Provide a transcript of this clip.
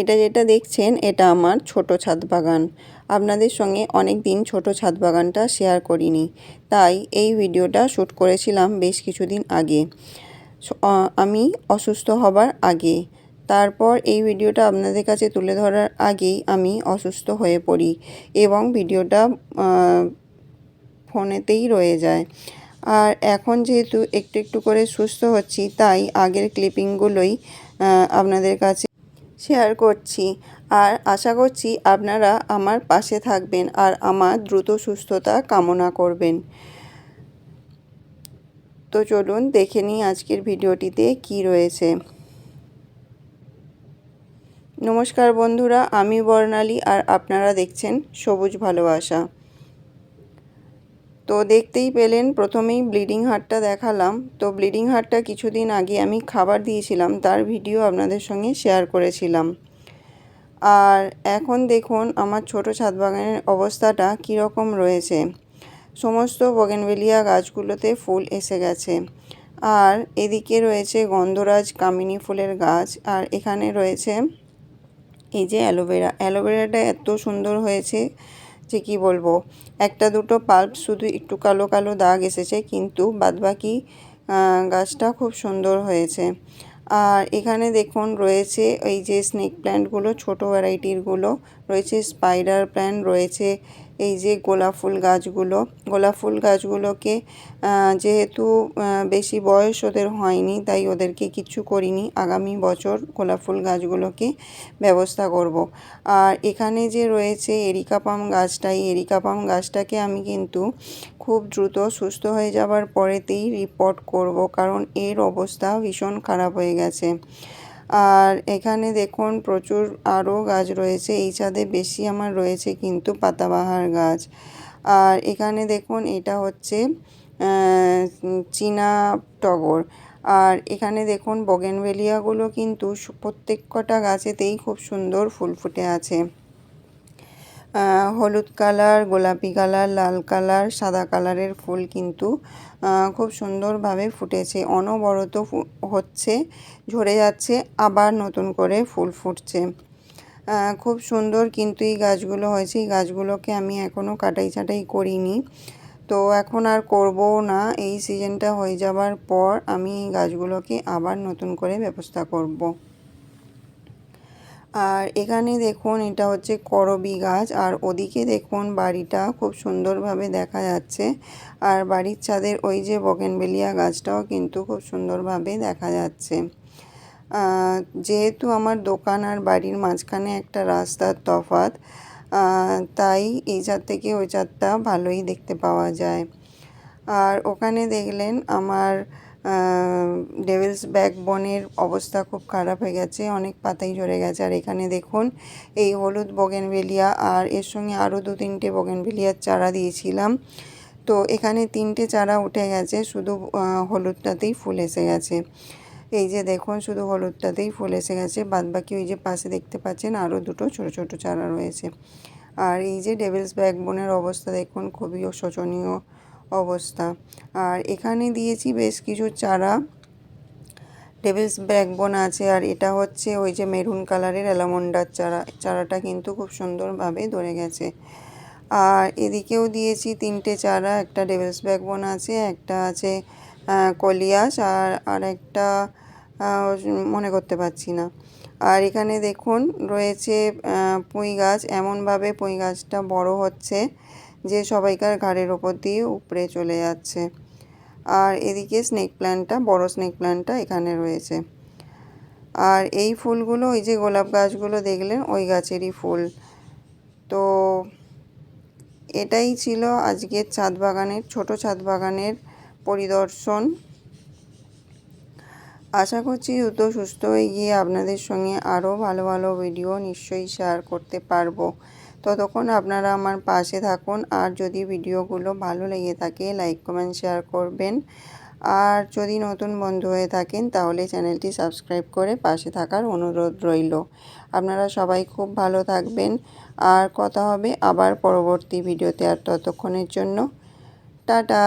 এটা যেটা দেখছেন, এটা আমার ছোট ছাদ বাগান। আপনাদের সঙ্গে অনেক দিন ছোট ছাদ বাগানটা শেয়ার করিনি। তাই এই ভিডিওটা শ্যুট করেছিলাম বেশ কিছুদিন আগে। আমি অসুস্থ হবার আগে। তারপর এই ভিডিওটা আপনাদের কাছে তুলে ধরার আগেই আমি অসুস্থ হয়ে পড়ি এবং ভিডিওটা ফোনেতেই রয়ে যায়। আর এখন যেহেতু একটু একটু করে সুস্থ হচ্ছি, তাই আগের ক্লিপিংগুলোই আপনাদের কাছে করছি। আর আশা করছি আপনারা আমার পাশে থাকবেন আর আমার দ্রুত সুস্থতা কামনা করবেন। তো চলুন দেখে নিই আজকের ভিডিওটিতে কি রয়েছে। নমস্কার বন্ধুরা, আমি বর্ণালী আর আপনারা দেখছেন সবুজ ভালোবাসা। তো দেখতেই পেলেন, প্রথমেই ব্লিডিং হার্টটা দেখালাম। তো ব্লিডিং হার্টটা কিছুদিন আগে আমি খাবার দিয়েছিলাম, তার ভিডিও আপনাদের সঙ্গে শেয়ার করেছিলাম। আর এখন দেখুন, আমার ছোট ছাদ বাগানের অবস্থাটা কীরকম রয়েছে। সমস্ত বগেনভেলিয়া গাছগুলোতে ফুল এসে গেছে। আর এদিকে রয়েছে গন্ধরাজ কামিনী ফুলের গাছ, আর এখানে রয়েছে এই যে অ্যালোভেরা। অ্যালোভেরাটা এত সুন্দর হয়েছে যে কী বলব। একটা দুটো পাল্প শুধু একটু কালো কালো দাগ এসেছে, কিন্তু বাদবাকি গাছটা খুব সুন্দর হয়েছে। আর এখানে দেখুন রয়েছে এই যে স্নেক প্ল্যান্টগুলো ছোটো ভ্যারাইটিরগুলো রয়েছে স্পাইডার প্ল্যান্ট রয়েছে এই যে গোলাপ ফুল গাছগুলো, গোলাপ ফুল গাছগুলোকে যেহেতু বেশি বয়স ওদের হয়নি, তাই ওদেরকে কিছু করিনি আগামী বছর গোলাপ ফুল গাছগুলোকে ব্যবস্থা করব। আর এখানে যে রয়েছে এরিকা পাম গাছটা, এই এরিকা পাম গাছটাকে আমি কিন্তু খুব দ্রুত সুস্থ হয়ে যাবার পরেতেই রিপোর্ট করব, কারণ এর অবস্থা ভীষণ খারাপ হয়ে গেছে আর এখানে দেখুন প্রচুর আরও গাছ রয়েছে। এই ছাদে বেশি আমার রয়েছে কিন্তু পাতাবাহার গাছ। আর এখানে দেখুন এটা হচ্ছে চীনা টগর। আর এখানে দেখুন বগেনভেলিয়াগুলো কিন্তু প্রত্যেক কটা গাছেতেই খুব সুন্দর ফুল ফুটে আছে। হলুদ কালার, গোলাপি কালার, লাল কালার, সাদা কালারের ফুল কিন্তু খুব সুন্দরভাবে ফুটেছে। অনবরত হচ্ছে, ঝরে যাচ্ছে, আবার নতুন করে ফুল ফুটছে। খুব সুন্দর কিন্তু এই গাছগুলো হয়েছে। এই গাছগুলোকে আমি এখনও কাটাই ছাটাই করিনি। তো এখন আর করব না। এই সিজনটা হয়ে যাবার পর আমি এই গাছগুলোকে আবার নতুন করে ব্যবস্থা করব। আর এখানে দেখুন এটা হচ্ছে করবি গাছ, আর ওদিকে দেখুন বাড়িটা খুব সুন্দরভাবে দেখা যাচ্ছে। আর বাড়ির ছাদের ওই যে বগেনবেলিয়া গাছটাও কিন্তু খুব সুন্দরভাবে দেখা যাচ্ছে। যেহেতু আমার দোকান আর বাড়ির মাঝখানে একটা রাস্তার তফাত তাই এই ছাদ থেকে ওই ছাদটা ভালোই দেখতে পাওয়া যায়। আর ওখানে দেখলেন আমার ডেভিলস ব্যাকবোনের অবস্থা খুব খারাপ হয়ে গেছে, অনেক পাতাই ঝরে গেছে। আর এখানে দেখুন, এই হলুদ বগেনভেলিয়া আর এর সঙ্গে আরও দু তিনটে বগেনভেলিয়ার চারা দিয়েছিলাম। তো এখানে তিনটে চারা উঠে গেছে, শুধু হলুদটাতেই ফুল এসে গেছে। এই যে দেখুন, শুধু হলুদটাতেই ফুল এসে গেছে। বাদবাকি ওই যে পাশে দেখতে পাচ্ছেন আরও দুটো ছোট ছোট চারা রয়েছে। আর এই যে ডেভিলস ব্যাকবোনের অবস্থা দেখুন, খুবই শোচনীয় অবস্থা। আর এখানে দিয়েছি বেশ কিছু চারা। ডেভিলস ব্যাকবোন আছে আর এটা হচ্ছে ওই যে মেরুন কালারের অ্যালামন্ডার চারা। চারাটা কিন্তু খুব সুন্দরভাবে ধরে গেছে। আর এদিকেও দিয়েছি তিনটে চারা, একটা ডেভিলস ব্যাকবোন আছে, একটা আছে কলিয়াস আর আর একটা মনে করতে পারছি না। আর এখানে দেখুন, রয়েছে পুঁই গাছ। এমনভাবে পুঁই গাছটা বড় হচ্ছে যে সবাইকার ঘাড়ের ওপর দিয়ে উপড়ে চলে যাচ্ছে। আর এদিকে স্নেক প্ল্যান্টটা বড় স্নেক প্ল্যান্টটা এখানে রয়েছে। আর এই ফুলগুলো ওই যে গোলাপ গাছগুলো দেখলেন, ওই গাছেরই ফুল। তো এটাই ছিল আজকের ছাদ বাগানের, ছোট ছাদ বাগানের পরিদর্শন। আশা করছি দ্রুত সুস্থ হয়ে গিয়ে আপনাদের সঙ্গে আরও ভালো ভালো ভিডিও নিশ্চয়ই শেয়ার করতে পারব। ততক্ষণ আপনারা আমার পাশে থাকুন। আর যদি ভিডিওগুলো ভালো লেগে থাকে লাইক কমেন্ট শেয়ার করবেন। আর যদি নতুন বন্ধু হয়ে থাকেন, তাহলে চ্যানেলটি সাবস্ক্রাইব করে পাশে থাকার অনুরোধ রইল। আপনারা সবাই খুব ভালো থাকবেন। আর কথা হবে আবার পরবর্তী ভিডিওতে। আর ততক্ষণের জন্য, টাটা!